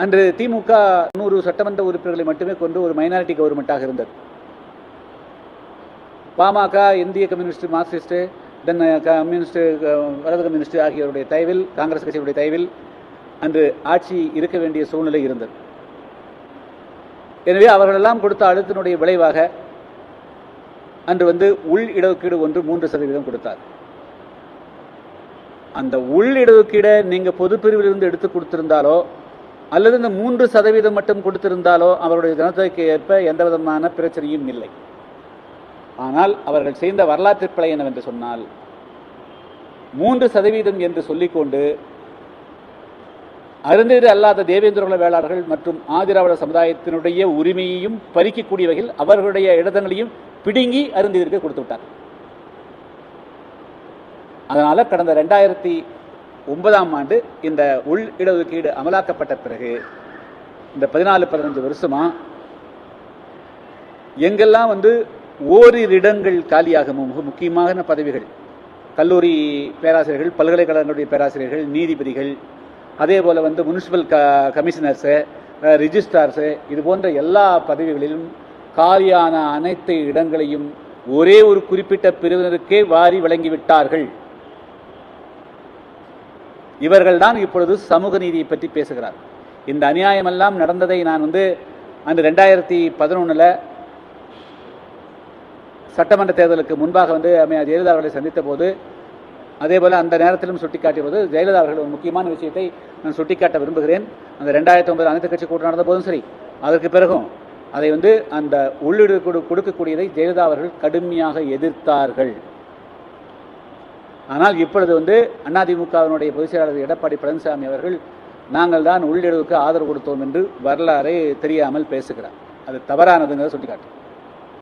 அன்று திமுக நூறு சட்டமன்ற உறுப்பினர்களை மட்டுமே கொண்டு ஒரு மைனாரிட்டி கவர்மெண்ட்டாக இருந்தது. பாமக இந்திய கம்யூனிஸ்ட் மார்க்சிஸ்ட் தென் கம்யூனிஸ்ட் வலது கம்யூனிஸ்ட் ஆகியோருடைய தயவில் காங்கிரஸ் கட்சியுடைய தயவில் அன்று ஆட்சி இருக்க வேண்டிய சூழ்நிலை இருந்தது. எனவே அவர்களெல்லாம் கொடுத்த அழுத்தினுடைய விளைவாக அன்று வந்து உள் இடஒதுக்கீடு ஒன்று மூன்று சதவீதம் கொடுத்தார். அந்த உள் இடஒதுக்கீடை பொதுப்பிரிவில் பொதுப்பிரிவிலிருந்து எடுத்து கொடுத்திருந்தாலோ அல்லது இந்த மூன்று சதவீதம் மட்டும் கொடுத்திருந்தாலோ அவருடைய ஜனத்தொகைக்கு ஏற்ப எந்த விதமான பிரச்சனையும் இல்லை. ஆனால் அவர்கள் செய்த வரலாற்று பிழை என்னவென்று சொன்னால் மூன்று சதவீதம் என்று சொல்லிக்கொண்டு அருந்தீர் அல்லாத தேவேந்திரகுல வேளாளர்கள் மற்றும் ஆதிராவிட சமுதாயத்தினுடைய உரிமையையும் பறிக்கக்கூடிய வகையில் அவர்களுடைய இடதங்களையும் பிடுங்கி அருந்தீருக்கு கொடுத்து விட்டார் அதனால கடந்த ரெண்டாயிரத்தி ஒன்பதாம் ஆண்டு இந்த உள் இடஒதுக்கீடு அமலாக்கப்பட்ட பிறகு இந்த பதினாலு பதினஞ்சு வருஷமா எங்கெல்லாம் வந்து ஓரிரு இடங்கள் காலியாகும் மிக முக்கியமான பதவிகள் கல்லூரி பேராசிரியர்கள் பல்கலைக்கழகங்களுடைய பேராசிரியர்கள் நீதிபதிகள் அதே போல் வந்து முனிசிபல் க கமிஷனர்ஸு ரிஜிஸ்ட்ரார்ஸு இது போன்ற எல்லா பதவிகளிலும் காலியான அனைத்து இடங்களையும் ஒரே ஒரு குறிப்பிட்ட பிரிவினருக்கே வாரி வழங்கிவிட்டார்கள். இவர்கள் தான் இப்பொழுது சமூக நீதியை பற்றி பேசுகிறார். இந்த அநியாயமெல்லாம் நடந்ததை நான் வந்து அந்த ரெண்டாயிரத்தி பதினொன்றில் சட்டமன்ற தேர்தலுக்கு முன்பாக வந்து அம்மையார் ஜெயலலிதா அவர்களை சந்தித்த போது அதே போல் அந்த நேரத்திலும் சுட்டிக்காட்டிய போது ஜெயலலிதா அவர்கள் ஒரு முக்கியமான விஷயத்தை நான் சுட்டிக்காட்ட விரும்புகிறேன். அந்த ரெண்டாயிரத்தி ஒன்பது அனைத்து கட்சி கூட்டம் நடந்த போதும் சரி அதற்கு பிறகும் அதை வந்து அந்த உள்ளீடு கொடுக்கக்கூடியதை ஜெயலலிதா அவர்கள் கடுமையாக எதிர்த்தார்கள். ஆனால் இப்பொழுது வந்து அதிமுகவினுடைய பொதுச் செயலாளர் எடப்பாடி பழனிசாமி அவர்கள் நாங்கள் தான் உள்ளிடவுக்கு ஆதரவு கொடுத்தோம் என்று வரலாறை தெரியாமல் பேசுகிறார். அது தவறானதுங்கிறத சுட்டிக்காட்டு